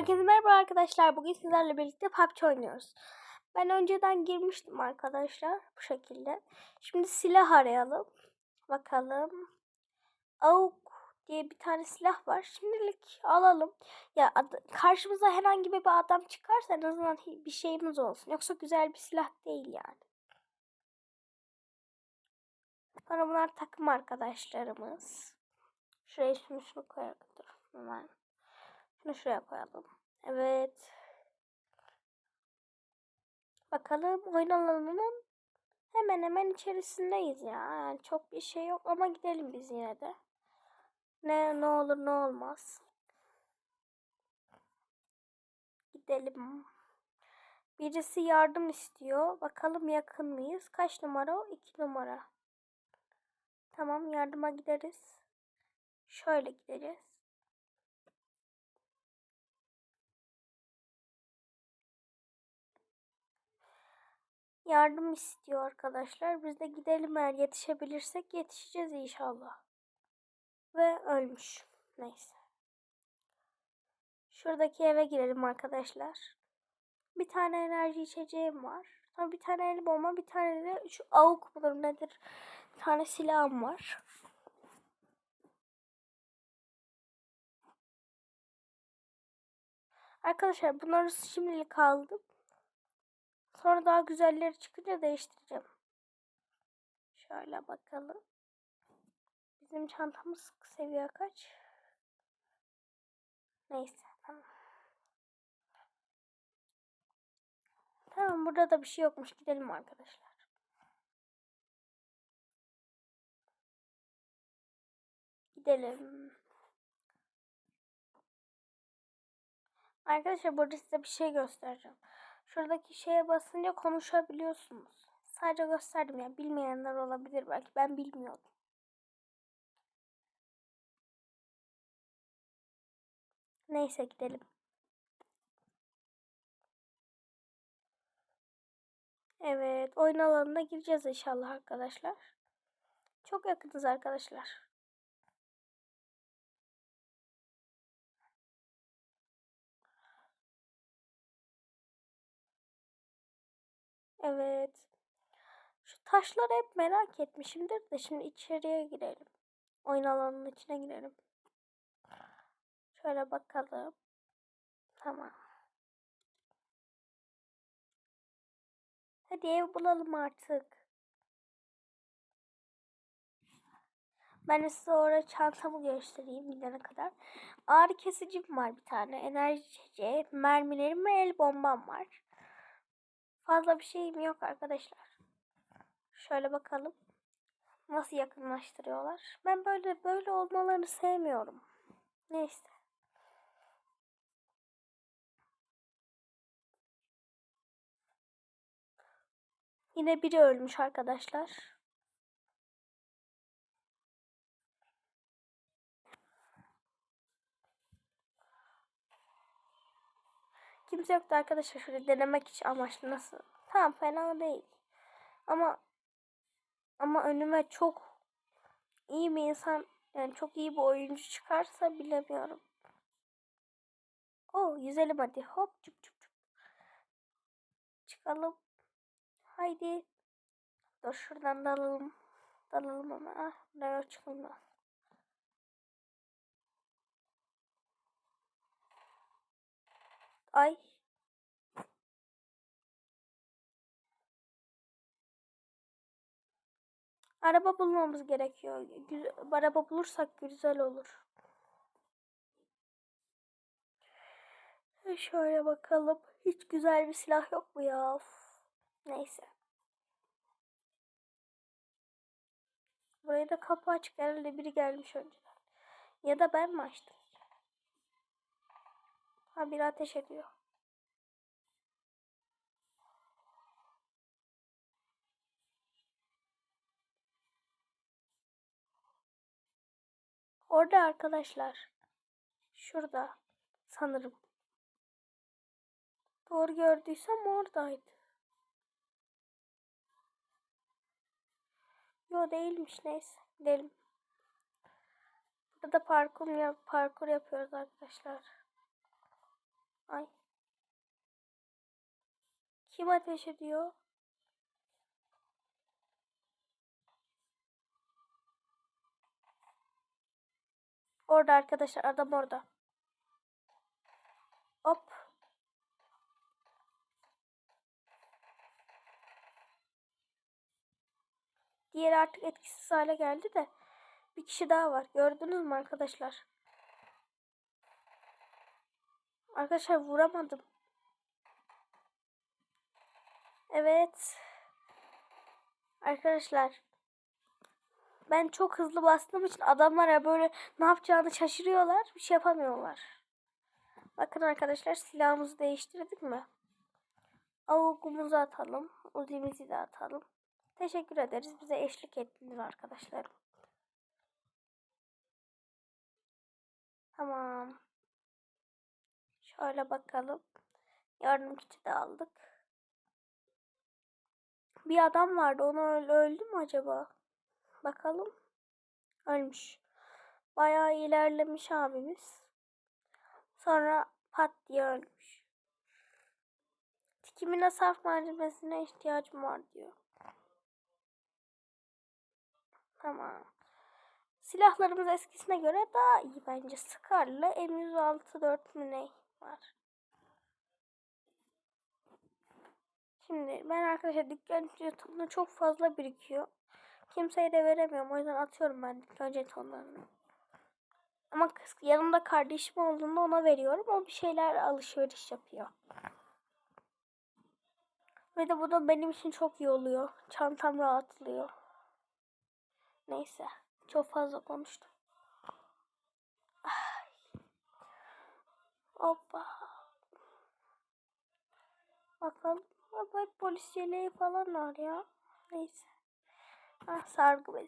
Herkese merhaba arkadaşlar. Bugün sizlerle birlikte PUBG oynuyoruz. Ben önceden girmiştim arkadaşlar bu şekilde. Şimdi silah arayalım. Bakalım. AUK diye bir tane silah var. Şimdilik alalım. Ya karşımıza herhangi bir adam çıkarsa en azından bir şeyimiz olsun. Yoksa güzel bir silah değil yani. Sonra bunlar takım arkadaşlarımız. Şuraya şunu şunu koyalım. Dur hemen. Şunu şuraya koyalım. Evet. Bakalım oyun alanının hemen hemen içerisindeyiz ya. Yani çok bir şey yok ama gidelim biz yine de. Ne ne olur ne olmaz. Gidelim. Birisi yardım istiyor. Bakalım yakın mıyız? Kaç numara o? 2 numara. Tamam yardıma gideriz. Şöyle gideceğiz. Yardım istiyor arkadaşlar. Biz de gidelim eğer yetişebilirsek yetişeceğiz inşallah. Ve ölmüş. Neyse. Şuradaki eve girelim arkadaşlar. Bir tane enerji içeceğim var. Sonra bir tane el bomba, bir tane de şu avuk mudur nedir? Bir tane silahım var. Arkadaşlar bunları şimdilik aldım. Sonra daha güzelleri çıkınca değiştireceğim. Şöyle bakalım. Bizim çantamız seviye kaç? Neyse tamam. Tamam burada da bir şey yokmuş. Gidelim arkadaşlar. Gidelim. Arkadaşlar burada size bir şey göstereceğim. Şuradaki şeye basınca konuşabiliyorsunuz. Sadece gösterdim ya. Bilmeyenler olabilir belki. Ben bilmiyordum. Neyse gidelim. Evet, oyun alanına gireceğiz inşallah arkadaşlar. Çok yakınız arkadaşlar. Evet. Şu taşları hep merak etmişimdir de şimdi içeriye girelim. Oyun alanının içine girelim. Şöyle bakalım. Tamam. Hadi ev bulalım artık. Ben size orada çantamı göstereyim gidene kadar. Ağrı kesicim var bir tane. Enerji içeceği, mermilerim ve el bombam var. Fazla bir şeyim yok arkadaşlar. Şöyle bakalım. Nasıl yakınlaştırıyorlar. Ben böyle böyle olmalarını sevmiyorum. Neyse. Yine biri ölmüş arkadaşlar. Kimse yoktu arkadaşlar şöyle denemek için amaçlı nasıl. Tamam fena değil. Ama ama önüme çok iyi bir insan yani çok iyi bir oyuncu çıkarsa bilemiyorum. O yüzelim hadi hop çup çup çup. Çıkalım. Haydi. Dur şuradan dalalım. Dalalım ama. Ah, buraya çıkılmaz. Ay. Araba bulmamız gerekiyor. Güzel, araba bulursak güzel olur. Şöyle bakalım. Hiç güzel bir silah yok mu ya? Of. Neyse. Buraya da kapı açık. Herhalde biri gelmiş önceden. Ya da ben mi açtım? Ha biri ateş ediyor. Orada arkadaşlar. Şurada. Sanırım. Doğru gördüysem oradaydı. Yo değilmiş neyse. Gidelim. Burada parkur, yap parkur yapıyoruz arkadaşlar. Ay. Kim ateş ediyor? Orada arkadaşlar adam orada. Hop. Diğeri artık etkisiz hale geldi de bir kişi daha var. Gördünüz mü arkadaşlar? Arkadaşlar vuramadım. Evet. Arkadaşlar ben çok hızlı bastığım için adamlar ya böyle ne yapacağını şaşırıyorlar. Bir şey yapamıyorlar. Bakın arkadaşlar silahımızı değiştirdik mi? Avukumuzu atalım. Uzimizi de atalım. Teşekkür ederiz. Bize eşlik ettiniz arkadaşlar. Tamam. Şöyle bakalım. Yardım kiti de aldık. Bir adam vardı. Onu öldü, mü acaba? Bakalım. Ölmüş. Bayağı ilerlemiş abimiz. Sonra pat diye ölmüş. Tikimine saf malzemesine ihtiyacım var diyor. Tamam. Silahlarımız eskisine göre daha iyi bence. Scar'la M106 4 mü ne var. Şimdi ben arkadaşlar dükkan jetonunu çok fazla birikiyor. Kimseye de veremiyorum. O yüzden atıyorum ben dükkan jetonlarını. Ama kız, yanımda kardeşim olduğunda ona veriyorum. O bir şeyler alışveriş yapıyor. Ve de bu da benim için çok iyi oluyor. Çantam rahatlıyor. Neyse. Çok fazla konuştum. Ay. Hoppa. Bakalım. Bak polis yeleği falan var ya. Neyse. Ah sargı.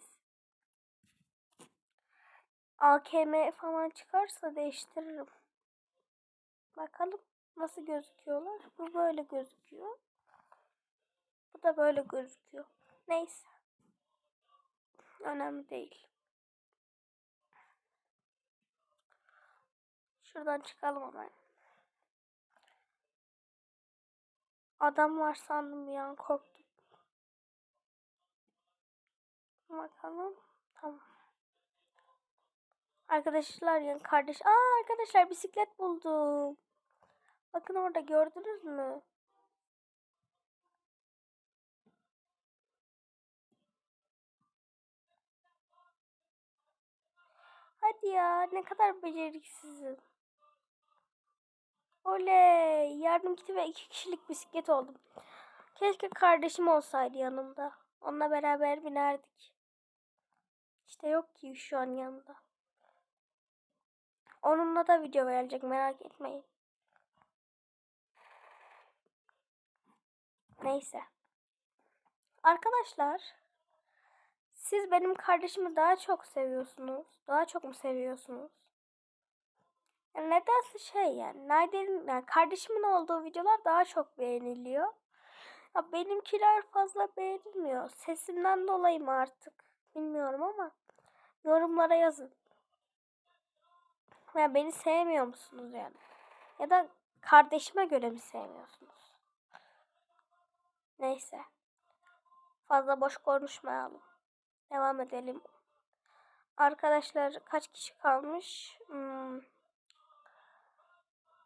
AKM falan çıkarsa değiştiririm. Bakalım nasıl gözüküyorlar. Bu böyle gözüküyor. Bu da böyle gözüküyor. Neyse. Önemli değil. Şuradan çıkalım hemen. Adam var sandım bir an korktum. Bakalım. Tamam. Arkadaşlar yani kardeş. Aa arkadaşlar bisiklet buldum. Bakın orada gördünüz mü? Hadi ya ne kadar beceriksizim. Oley yardım kiti ve iki kişilik bisiklet oldum. Keşke kardeşim olsaydı yanımda. Onunla beraber binerdik. İşte yok ki şu an yanında. Onunla da video gelecek merak etmeyin. Neyse. Arkadaşlar siz benim kardeşimi daha çok seviyorsunuz. Daha çok mu seviyorsunuz? Yani nedense şey yani Nadir'in yani kardeşimin olduğu videolar daha çok beğeniliyor. Ya benimkiler fazla beğenilmiyor. Sesimden dolayı mı artık bilmiyorum ama yorumlara yazın. Ya beni sevmiyor musunuz yani? Ya da kardeşime göre mi sevmiyorsunuz? Neyse. Fazla boş konuşmayalım. Devam edelim. Arkadaşlar kaç kişi kalmış? Hmm.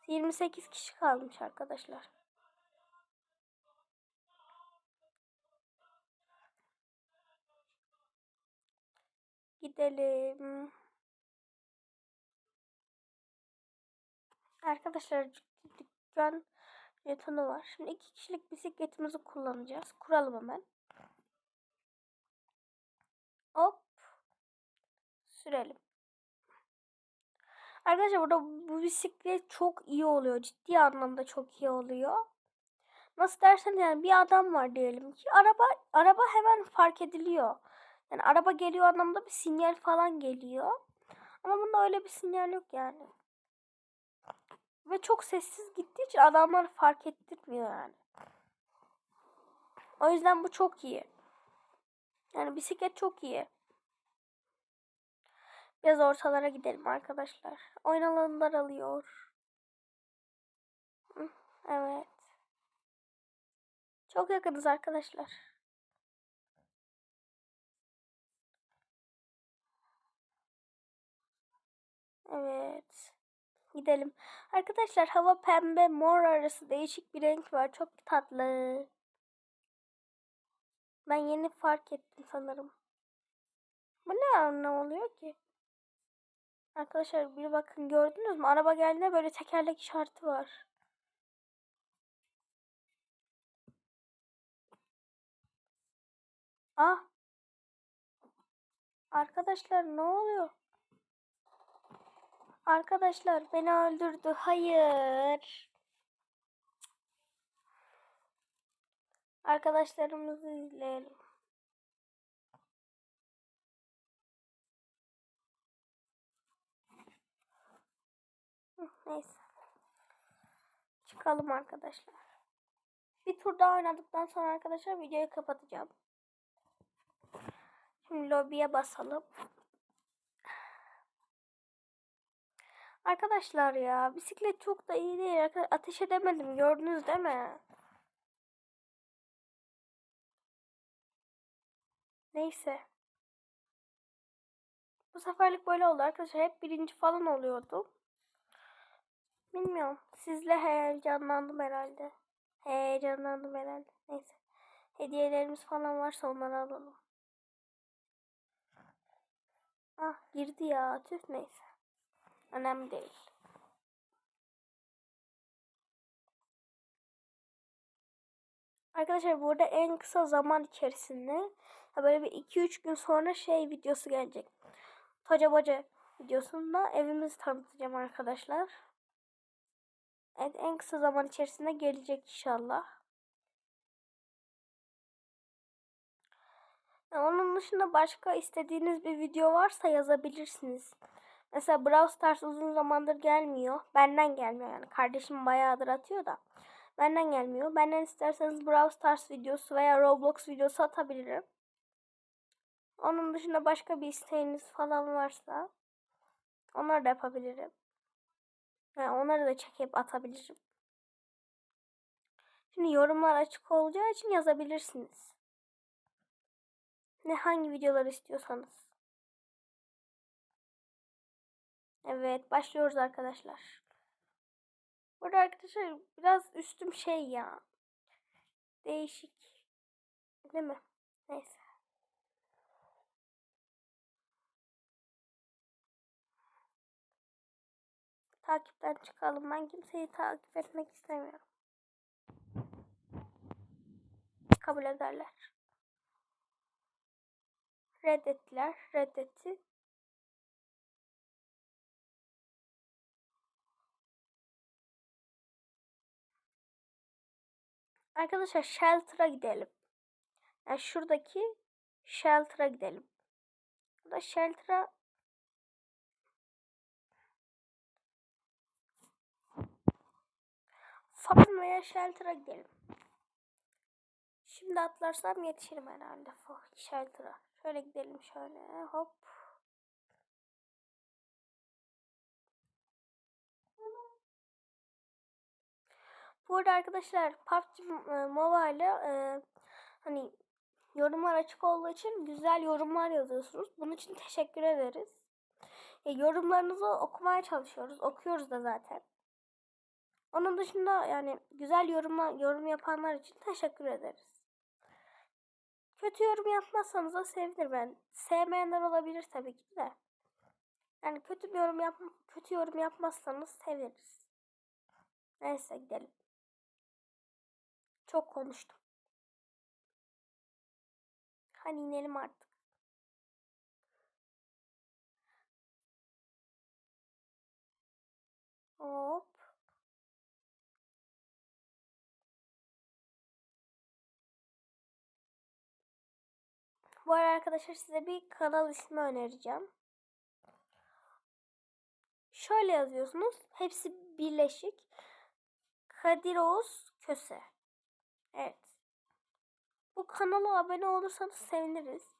28 kişi kalmış arkadaşlar. Gidelim. Arkadaşlar dükkan jetonu var. Şimdi iki kişilik bisikletimizi kullanacağız. Kuralım hemen. Hop. Sürelim. Arkadaşlar burada bu bisiklet çok iyi oluyor. Ciddi anlamda çok iyi oluyor. Nasıl derseniz yani bir adam var diyelim ki araba araba hemen fark ediliyor. Yani araba geliyor anlamda bir sinyal falan geliyor. Ama bunda öyle bir sinyal yok yani. Ve çok sessiz gittiği için adamlar fark ettirmiyor yani. O yüzden bu çok iyi. Yani bisiklet çok iyi. Biraz ortalara gidelim arkadaşlar. Oyun alanı daralıyor. Evet. Çok yakınız arkadaşlar. Evet. Gidelim. Arkadaşlar hava pembe mor arası değişik bir renk var. Çok tatlı. Ben yeni fark ettim sanırım. Bu ne ne oluyor ki? Arkadaşlar bir bakın gördünüz mü? Araba geldiğinde böyle tekerlek işareti var. Ah. Arkadaşlar ne oluyor? Arkadaşlar beni öldürdü. Hayır. Arkadaşlarımızı izleyelim. Neyse. Çıkalım arkadaşlar. Bir tur daha oynadıktan sonra arkadaşlar videoyu kapatacağım. Şimdi lobiye basalım. Arkadaşlar ya bisiklet çok da iyi değil. Ateş edemedim gördünüz değil mi? Neyse. Bu seferlik böyle oldu arkadaşlar. Hep birinci falan oluyordum. Bilmiyorum. Sizle heyecanlandım herhalde. Heyecanlandım herhalde. Neyse. Hediyelerimiz falan varsa onları alalım. Ah girdi ya. Tüh neyse. Önemli değil. Arkadaşlar burada en kısa zaman içerisinde böyle bir 2-3 gün sonra şey videosu gelecek. Toca Boca videosunda evimizi tanıtacağım arkadaşlar. Evet en kısa zaman içerisinde gelecek inşallah. Onun dışında başka istediğiniz bir video varsa yazabilirsiniz. Mesela Brawl Stars uzun zamandır gelmiyor. Benden gelmiyor yani. Kardeşim bayağıdır atıyor da. Benden gelmiyor. Benden isterseniz Brawl Stars videosu veya Roblox videosu atabilirim. Onun dışında başka bir isteğiniz falan varsa onları da yapabilirim. Yani onları da çekip atabilirim. Şimdi yorumlar açık olacağı için yazabilirsiniz. Ne hangi videolar istiyorsanız. Evet başlıyoruz arkadaşlar. Burada arkadaşlar biraz üstüm şey ya. Değişik. Değil mi? Neyse. Takipten çıkalım. Ben kimseyi takip etmek istemiyorum. Kabul ederler. Reddettiler. Reddetti. Arkadaşlar shelter'a gidelim. Yani şuradaki shelter'a gidelim. Burada shelter'a farm veya shelter'a gidelim. Şimdi atlarsam yetişirim herhalde shelter'a. Şöyle gidelim şöyle hop. Bu arada arkadaşlar PUBG Mobile e, hani yorumlar açık olduğu için güzel yorumlar yazıyorsunuz. Bunun için teşekkür ederiz. E, yorumlarınızı okumaya çalışıyoruz. Okuyoruz da zaten. Onun dışında yani güzel yorumlar, yorum yapanlar için teşekkür ederiz. Kötü yorum yapmazsanız da sevinirim ben. Sevmeyenler olabilir tabii ki de. Yani kötü bir yorum yap kötü yorum yapmazsanız seviniriz. Neyse gidelim. Çok konuştum. Hadi inelim artık. Hop. Bu arada arkadaşlar size bir kanal ismi önereceğim. Şöyle yazıyorsunuz. Hepsi birleşik. Kadir Oğuz Köse. Evet. Bu kanala abone olursanız seviniriz.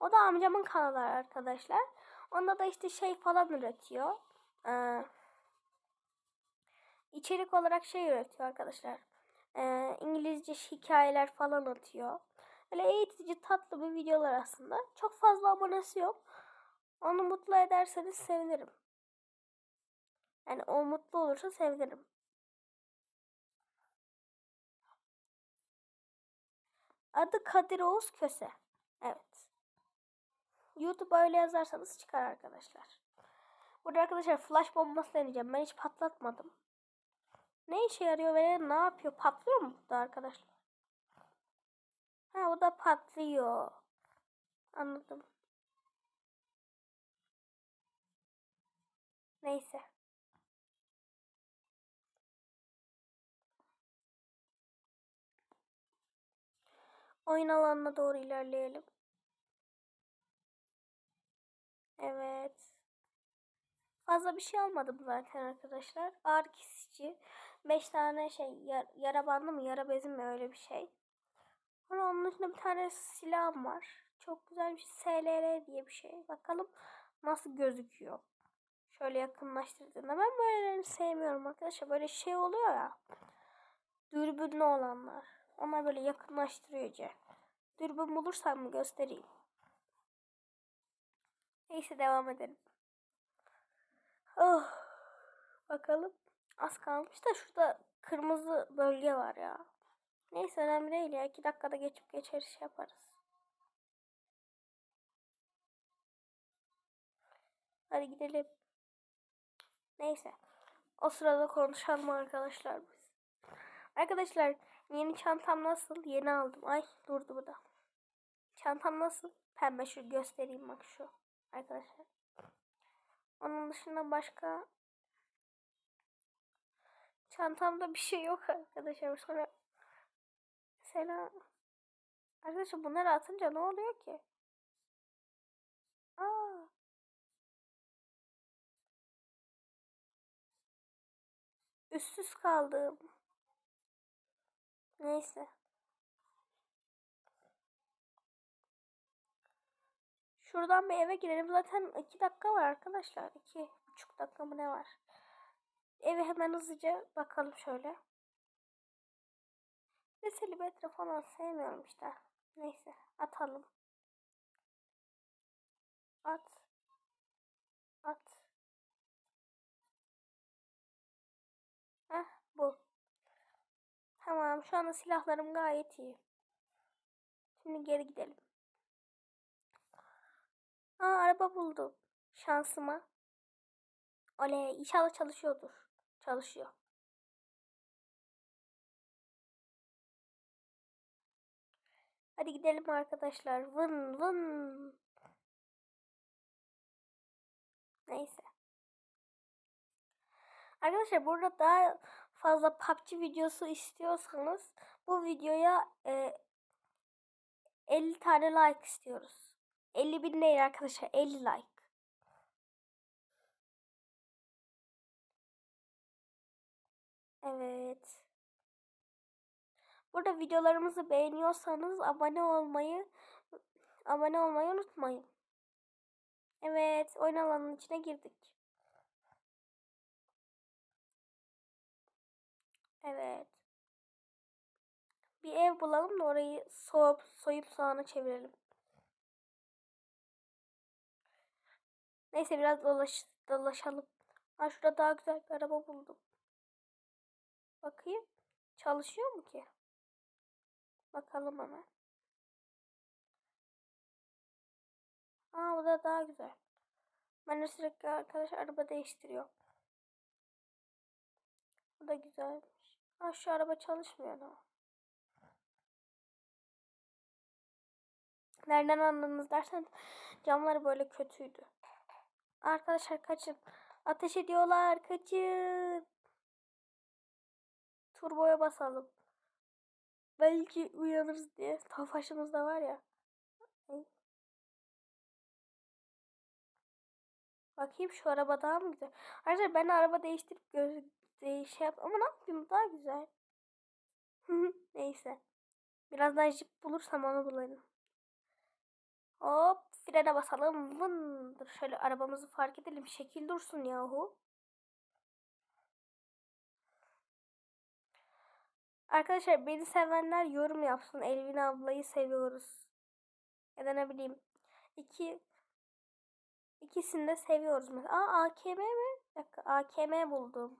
O da amcamın kanalı arkadaşlar. Onda da işte şey falan üretiyor. Ee, içerik olarak şey üretiyor arkadaşlar. Ee, İngilizce hikayeler falan atıyor. Böyle eğitici tatlı bir videolar aslında. Çok fazla abonesi yok. Onu mutlu ederseniz sevinirim. Yani o mutlu olursa sevinirim. Adı Kadir Oğuz Köse. Evet. YouTube öyle yazarsanız çıkar arkadaşlar. Burada arkadaşlar flash bombası deneyeceğim. Ben hiç patlatmadım. Ne işe yarıyor ve ne yapıyor? Patlıyor mu bu da arkadaşlar? Ha o da patlıyor. Anladım. Neyse. Oyun alanına doğru ilerleyelim. Evet. Fazla bir şey almadım zaten arkadaşlar. Ağrı kesici. 5 tane şey yar, yara bandı mı yara bezi mi öyle bir şey. Sonra onun içinde bir tane silahım var. Çok güzel bir şey. SLR diye bir şey. Bakalım nasıl gözüküyor. Şöyle yakınlaştırdığında. Ben böylelerini sevmiyorum arkadaşlar. Böyle şey oluyor ya. Dürbünlü olanlar. Onlar böyle yakınlaştırıyor Dürbün bulursam mı göstereyim. Neyse devam edelim. Oh. Bakalım. Az kalmış da şurada kırmızı bölge var ya. Neyse önemli değil ya. 2 dakikada geçip geçeriz şey yaparız. Hadi gidelim. Neyse. O sırada konuşalım arkadaşlar biz. Arkadaşlar yeni çantam nasıl? Yeni aldım. Ay durdu bu da. Çantam nasıl? Pembe şu göstereyim bak şu. Arkadaşlar. Onun dışında başka çantamda bir şey yok arkadaşlar. Sonra mesela arkadaşlar bunları atınca ne oluyor ki? Aa. Üstsüz kaldım. Neyse. Şuradan bir eve girelim. Zaten 2 dakika var arkadaşlar. 2,5 dakika mı ne var? Eve hemen hızlıca bakalım şöyle. Veseli metre falan sevmiyorum işte. Neyse atalım. At. At. Heh bu. Tamam şu anda silahlarım gayet iyi. Şimdi geri gidelim. Aa araba buldum. Şansıma. Oley inşallah çalışıyordur. Çalışıyor. Hadi gidelim arkadaşlar. Vın vın. Neyse. Arkadaşlar burada daha fazla PUBG videosu istiyorsanız bu videoya e, 50 tane like istiyoruz. 50 bin değil arkadaşlar 50 like. Evet. Burada videolarımızı beğeniyorsanız abone olmayı abone olmayı unutmayın. Evet, oyun alanının içine girdik. Evet. Bir ev bulalım da orayı soğup soyup soğana çevirelim. Neyse biraz dolaş, dolaşalım. Ha şurada daha güzel bir araba buldum. Bakayım. Çalışıyor mu ki? Bakalım hemen. Aa bu da daha güzel. Ben sürekli arkadaş araba değiştiriyor. Bu da güzelmiş. Ha şu araba çalışmıyor ama. Nereden anladınız dersen camları böyle kötüydü. Arkadaşlar kaçın. Ateş ediyorlar. Kaçın. Turboya basalım. Belki uyanırız diye. Tofaşımız da var ya. Bakayım şu araba daha mı güzel? Arkadaşlar ben araba değiştirip değiş yap ama ne yapayım daha güzel. Neyse. Biraz daha jip bulursam onu bulayım. Hop frene basalım. Vın. Dur şöyle arabamızı fark edelim. Şekil dursun yahu. Arkadaşlar beni sevenler yorum yapsın. Elvin ablayı seviyoruz. Ya da ne bileyim. İki ikisini de seviyoruz mesela. Aa AKM mi? AKM buldum.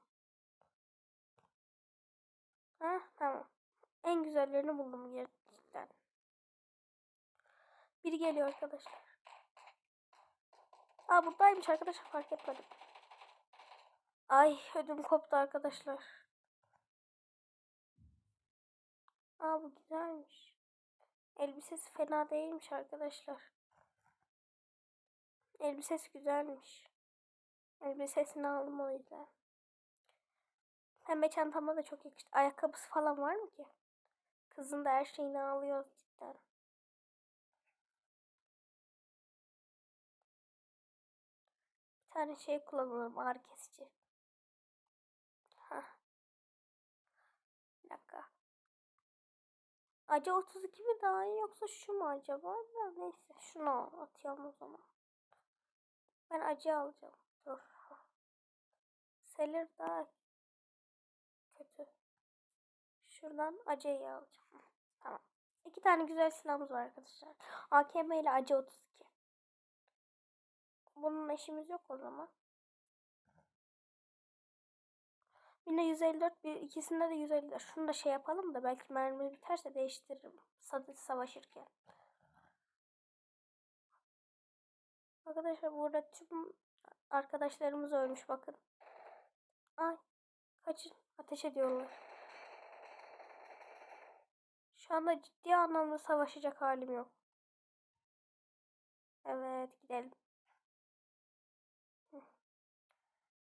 Ha tamam. En güzellerini buldum gerçekten. Biri geliyor arkadaşlar. Aa buradaymış arkadaşlar fark etmedim. Ay ödüm koptu arkadaşlar. Aa bu güzelmiş. Elbisesi fena değilmiş arkadaşlar. Elbisesi güzelmiş. Elbisesini aldım o yüzden. Pembe çantama da çok yakıştı. Ayakkabısı falan var mı ki? Kızın da her şeyini alıyor cidden. Bir tane şey kullanalım ağrı kesici. Bir dakika. Acı 32 mi daha iyi yoksa şu mu acaba? Ya neyse şunu atıyorum o zaman. Ben acı alacağım. Dur. Selir daha kötü. Şuradan acıyı alacağım. Tamam. İki tane güzel silahımız var arkadaşlar. AKM ile acı 32. Bunun işimiz yok o zaman. Yine 154 bir ikisinde de 154. Şunu da şey yapalım da belki mermi biterse değiştiririm. Sadece savaşırken. Arkadaşlar burada tüm arkadaşlarımız ölmüş bakın. Ay kaçın ateş ediyorlar. Şu anda ciddi anlamda savaşacak halim yok. Evet gidelim.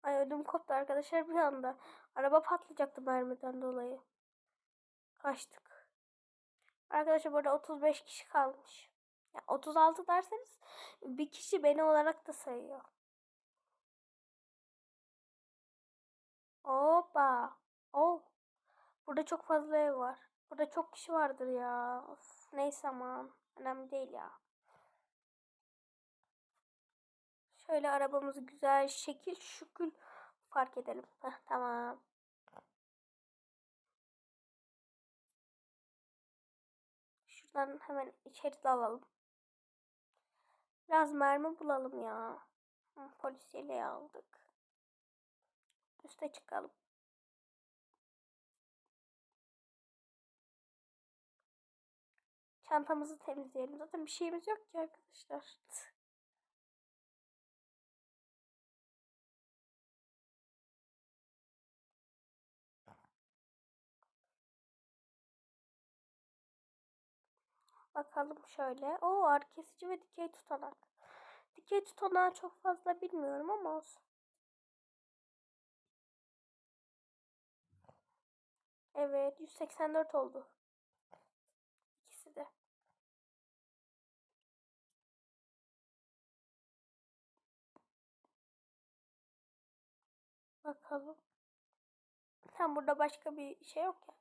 Ay ödüm koptu arkadaşlar bir anda. Araba patlayacaktı mermiden dolayı. Kaçtık. Arkadaşlar burada 35 kişi kalmış. Ya 36 derseniz bir kişi beni olarak da sayıyor. Hoppa. Oh. Burada çok fazla ev var. Burada çok kişi vardır ya. Of, neyse aman. Önemli değil ya. Şöyle arabamızı güzel şekil şükül fark edelim. Heh, tamam. Şuradan hemen içeri dalalım. Biraz mermi bulalım ya. Hı, polis yeleği aldık. Üste çıkalım. Çantamızı temizleyelim. Zaten bir şeyimiz yok ki arkadaşlar. Bakalım şöyle. O ağrı kesici ve dikey tutanak. Dikey tutanağı çok fazla bilmiyorum ama olsun. Evet 184 oldu. İkisi de. Bakalım. Tam burada başka bir şey yok ya.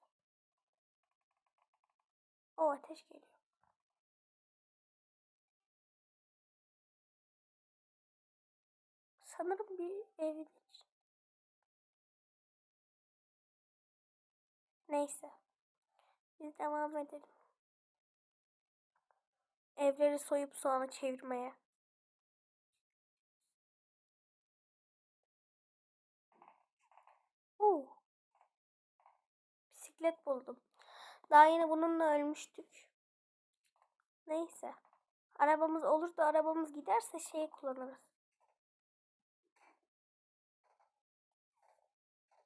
O ateş geliyor. Sanırım bir evin Neyse. Biz devam edelim. Evleri soyup sonra çevirmeye. Uh. Bisiklet buldum. Daha yine bununla ölmüştük. Neyse. Arabamız olur da arabamız giderse şeyi kullanırız.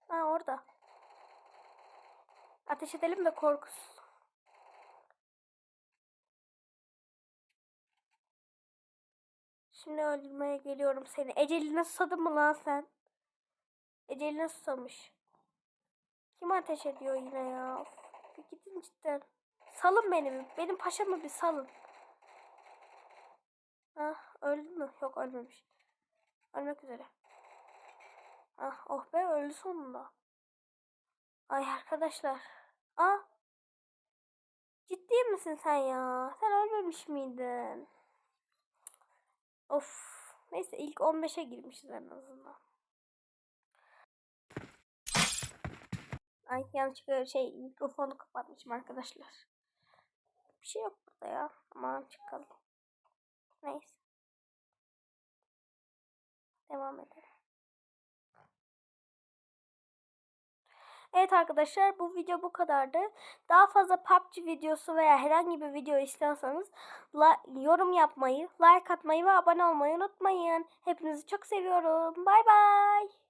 Ha orada. Ateş edelim de korkusun. Şimdi öldürmeye geliyorum seni. Eceline susadın mı lan sen? Eceline susamış. Kim ateş ediyor yine ya? Bir gidin cidden. Salın beni. Benim paşamı bir salın. Ah öldü mü? Yok ölmemiş. Ölmek üzere. Ah oh be öldü sonunda. Ay arkadaşlar. Ah. Ciddi misin sen ya? Sen ölmemiş miydin? Of. Neyse ilk 15'e girmişiz en azından. Ay yanlışlıkla şey mikrofonu kapatmışım arkadaşlar. Bir şey yok burada ya. Aman çıkalım. Neyse. Devam edelim. Evet arkadaşlar bu video bu kadardı. Daha fazla PUBG videosu veya herhangi bir video istiyorsanız yorum yapmayı, like atmayı ve abone olmayı unutmayın. Hepinizi çok seviyorum. Bay bay.